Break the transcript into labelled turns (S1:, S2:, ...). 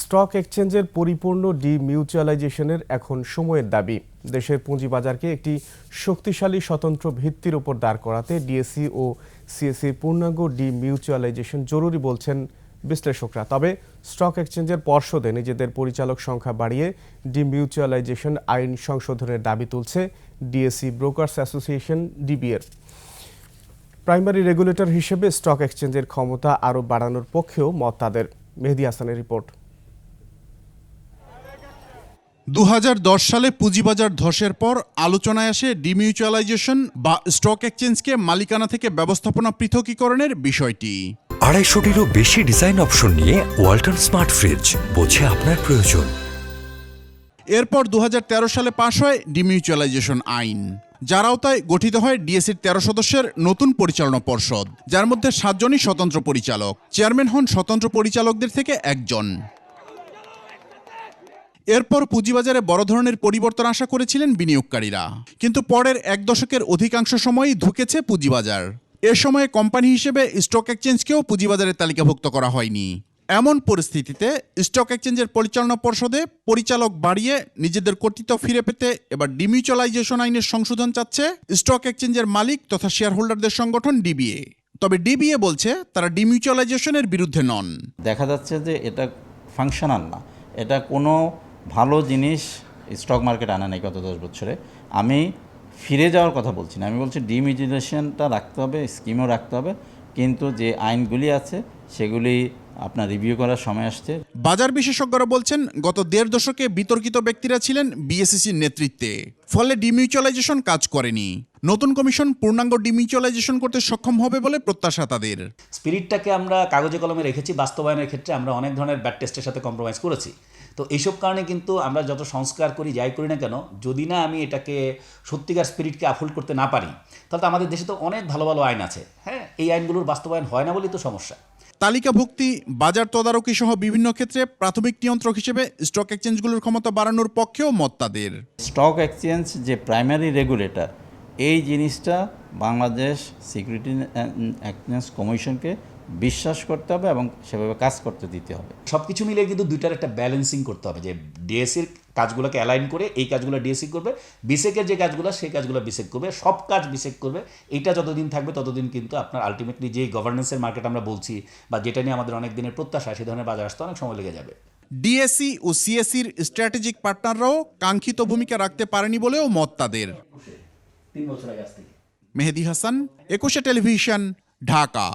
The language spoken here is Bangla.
S1: স্টক এক্সচেঞ্জের পরিপূর্ণ ডিমিউচুয়ালাইজেশনের এখন সময়ের দাবি। দেশের পুঁজিবাজারকে একটি শক্তিশালী স্বতন্ত্র ভিত্তির উপর দাঁড় করাতে ডিএসসি ও সিএসসির পূর্ণাঙ্গ ডিমিউচুয়ালাইজেশন জরুরি বলছেন বিশ্লেষকরা। তবে স্টক এক্সচেঞ্জের পর্ষদে নিজেদের পরিচালক সংখ্যা বাড়িয়ে ডিমিউচুয়ালাইজেশন আইন সংশোধনের দাবি তুলছে ডিএসসি ব্রোকার্স অ্যাসোসিয়েশন, ডিবিএর। প্রাইমারি রেগুলেটর হিসেবে স্টক এক্সচেঞ্জের ক্ষমতা আরও বাড়ানোর পক্ষেও মত তাদের। মেহেদি হাসানের রিপোর্ট।
S2: দু হাজার দশ সালে পুঁজিবাজার ধসের পর আলোচনায় আসে ডিমিউচুয়ালাইজেশন বা স্টক এক্সচেঞ্জকে মালিকানা থেকে ব্যবস্থাপনা পৃথকীকরণের বিষয়টি।
S3: আড়াইশোটিরও বেশি ডিজাইন অপশন নিয়ে ওয়ালটন স্মার্ট ফ্রিজ বোঝে আপনার প্রয়োজন।
S2: এরপর দুহাজার তেরো সালে পাশ হয় ডিমিউচুয়ালাইজেশন আইন। যার আওতায় গঠিত হয় ডিএসির তেরো সদস্যের নতুন পরিচালনা পর্ষদ যার মধ্যে সাতজনই স্বতন্ত্র পরিচালক। চেয়ারম্যান হন স্বতন্ত্র পরিচালকদের থেকে একজন। এরপর পুঁজিবাজারে বড় ধরনের পরিবর্তন আশা করেছিলেন বিনিয়োগকারীরা। কিন্তু পরের এক দশকের অধিকাংশ সময়ই ধুকেছে পুঁজিবাজার। এ সময়ে কোম্পানি হিসেবে স্টক এক্সচেঞ্জকেও পুঁজিবাজারে তালিকাভুক্ত করা হয়নি। এমন পরিস্থিতিতে স্টক এক্সচেঞ্জের পরিচালনা পর্ষদে পরিচালক বাড়িয়ে নিজেদের কর্তৃত্ব ফিরে পেতে এবার ডিমিউচুয়ালাইজেশন আইনের সংশোধন চাচ্ছে স্টক এক্সচেঞ্জের মালিক তথা শেয়ার হোল্ডারদের সংগঠন ডিবিএ। তবে ডিবিএ বলছে তারা ডিমিউচুয়ালাইজেশনের বিরুদ্ধে নন।
S4: দেখা যাচ্ছে যে এটা ফাংশনাল না। এটা কোনো ভালো জিনিস স্টক মার্কেট আনা নেই গত দশ বছরে। আমি ফিরে যাওয়ার কথা বলছি না। আমি বলছি ডিমিউজুলেশনটা রাখতে হবে স্কিমও রাখতে হবে। কিন্তু যে আইনগুলি আছে সেগুলি আপনার রিভিউ করার সময় আসছে।
S2: বাজার বিশেষজ্ঞরা বলছেন গত দেড় দশকে বিতর্কিত ব্যক্তিরা ছিলেন বিএসসিসির নেতৃত্বে। ফলে ডিমিউচুয়ালাইজেশন কাজ করেনি। নতুন কমিশন পূর্ণাঙ্গ ডিমিউচুয়ালাইজেশন করতে সক্ষম হবে বলে প্রত্যাশা তাদের।
S5: স্পিরিটটাকে আমরা কাগজে কলমে রেখেছি বাস্তবায়নের ক্ষেত্রে আমরা অনেক ধরনের ব্যাড টেস্টের সাথে কম্প্রোমাইজ করেছি। তো এইসব কারণে কিন্তু আমরা যত সংস্কার করি যাই করি না কেন যদি না আমি এটাকে সত্যিকার স্পিরিটকে আফোল্ড করতে না পারি তাহলে তো আমাদের দেশে তো অনেক ভালো ভালো আইন আছে হ্যাঁ এই আইনগুলোর বাস্তবায়ন হয় না বলেই তো সমস্যা
S2: তালিকাভুক্তি বাজার তদারকি সহ বিভিন্ন ক্ষেত্রে প্রাথমিক নিয়ন্ত্রক হিসেবে স্টক এক্সচেঞ্জগুলোর ক্ষমতা বাড়ানোর পক্ষেও মত তাদের
S4: স্টক এক্সচেঞ্জ যে প্রাইমারি রেগুলেটর এই জিনিসটা বাংলাদেশ সিকিউরিটি এক্সচেঞ্জ কমিশনকে বিশ্বাস করতে হবে এবং সেভাবে কাজ করতে দিতে হবে।
S5: সব কিছু মিলিয়ে কিন্তু দুইটার একটা ব্যালেন্সিং করতে হবে যে ডিএসির কাজগুলোকে অ্যালাইন করে এই কাজগুলো ডিএসি করবে বিসেকের যে কাজগুলো সেই কাজগুলো বিসেক করবে সব কাজ বিসেক করবে এটা যতদিন থাকবে ততদিন কিন্তু আপনার আলটিমেটলি যে গভর্নেন্সের মার্কেট আমরা বলছি বা যেটা নিয়ে আমাদের অনেক দিনের প্রত্যাশা সেই ধরনের বাজার আসতে অনেক সময় লেগে যাবে।
S2: ডিএসসি ও সিএসসির স্ট্র্যাটেজিক পার্টনাররাও কাঙ্ক্ষিত ভূমিকা রাখতে পারেনি বলেও মত তাদের।
S5: তিন বছর আগে আজ
S2: মেহেদি হাসান একুশে টেলিভিশন ঢাকা।